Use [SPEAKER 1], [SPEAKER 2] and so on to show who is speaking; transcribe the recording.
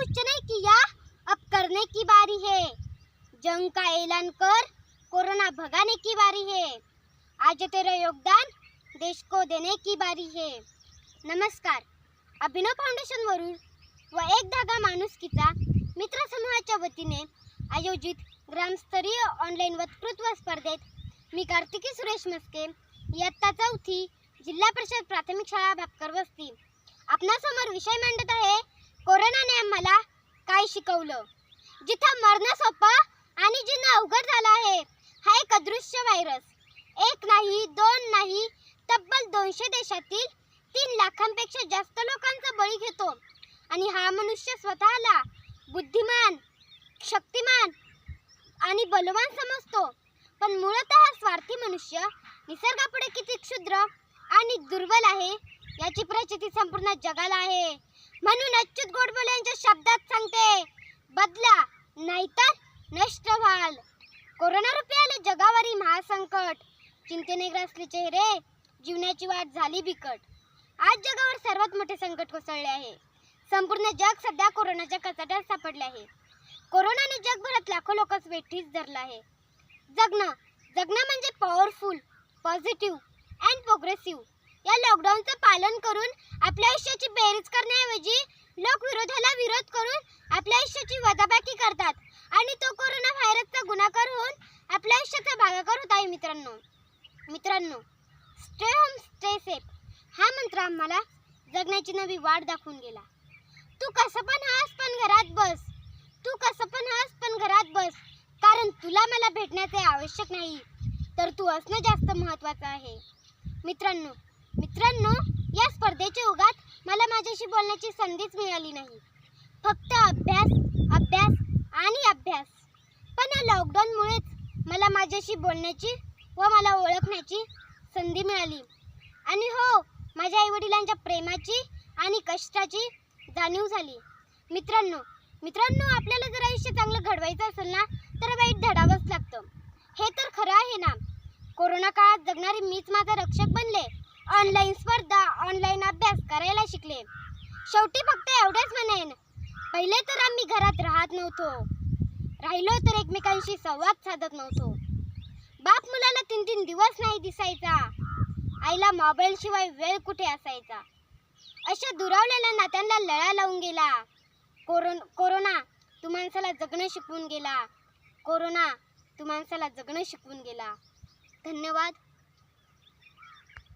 [SPEAKER 1] कुछ नहीं किया। अब करने की बारी है। जंग का ऐलान कर कोरोना भगाने की बारी है। आज तेरा योगदान देश को देने की बारी है। नमस्कार। अभिनव फाउंडेशनवरून व एक धागा माणुसकीचा मित्र समूहाच्या वतीने आयोजित ग्रामस्तरीय ऑनलाईन वक्तृत्व स्पर्धेत मी कार्तिकी सुरेश मस्के इयत्ता चौथी जिल्हा परिषद प्राथमिक शाळा भापकर वस्ती. आपणासमोर विषय मांडत आहे कोरोनाने आम्हाला काय शिकवलं? जिथं मरणं सोपं आणि जिथं अवघड झालं आहे हा एक अदृश्य व्हायरस एक नाही दोन नाही तब्बल दोनशे देशातील तीन लाखांपेक्षा जास्त लोकांचा बळी घेतो. आणि हा मनुष्य स्वतःला बुद्धिमान शक्तिमान आणि बलवान समजतो. पण मूळतः स्वार्थी मनुष्य निसर्गापुढे किती क्षुद्र आणि दुर्बल आहे याची प्रचिती संपूर्ण जगाला आहे. म्हणून अच्युत गोडबोले यांच्या शब्दात सांगते बदला नाहीतर नष्ट व्हाल. कोरोना रुपी आले जगावरी महासंकट. चिंतेने ग्रासले चेहरे जीवनाची वाट झाली बिकट. आज जगावर सर्वात मोठे संकट कोसळले आहे. संपूर्ण जग सध्या कोरोनाच्या कचाट्यात सापडले आहे. कोरोनाने जगभरात लाखो लोकच वेठीस धरलं आहे. जगणं जगणं म्हणजे पॉवरफुल पॉझिटिव्ह अँड प्रोग्रेसिव्ह या लॉकडाऊनचं पालन करून आपल्या आयुष्याची बेरीज करण्याऐवजी लोक विरोधाला विरोध करून आपल्या आयुष्याची वजाबाकी करतात. आणि तो कोरोना व्हायरसचा गुणाकार होऊन आपल्या आयुष्याचा भागाकार होत आहे मित्रांनो. मित्रांनो स्टे होम स्टे सेफ हा मंत्र आम्हाला जगण्याची नवी वाट दाखवून गेला. तू कसं पण हास पण घरात बस. तू कसं पण हास पण घरात बस. कारण तुला मला भेटण्याचे आवश्यक नाही. तर तू असणं जास्त महत्त्वाचं आहे. मित्रांनो मित्रांनो या स्पर्धेच्या युगात मला माझ्याशी बोलण्याची संधीच मिळाली नाही. फक्त अभ्यास अभ्यास आणि अभ्यास. पण या लॉकडाऊनमुळेच मला माझ्याशी बोलण्याची व मला ओळखण्याची संधी मिळाली. आणि हो माझ्या आईवडिलांच्या प्रेमाची आणि कष्टाची जाणीव झाली. मित्रांनो मित्रांनो आपल्याला जर आयुष्य चांगलं घडवायचं असेल ना तर वाईट धडावंच लागतं. हे तर खरं आहे ना. कोरोना काळात जगणारे मीच माझा रक्षक बनले. ऑनलाईन स्पर्धा ऑनलाईन अभ्यास करायला शिकले. शेवटी फक्त एवढेच म्हणेन पहिले तर आम्ही घरात राहत नव्हतो. राहिलो तर एकमेकांशी संवाद साधत नव्हतो. बाप मुलाला तीन तीन दिवस नाही दिसायचा. आईला मोबाईलशिवाय वेळ कुठे असायचा? अशा दुरावलेल्या नात्यांना लळा लावून गेला. कोरोन कोरोना तू माणसाला जगणं शिकवून गेला. कोरोना तू माणसाला जगणं शिकवून गेला. धन्यवाद.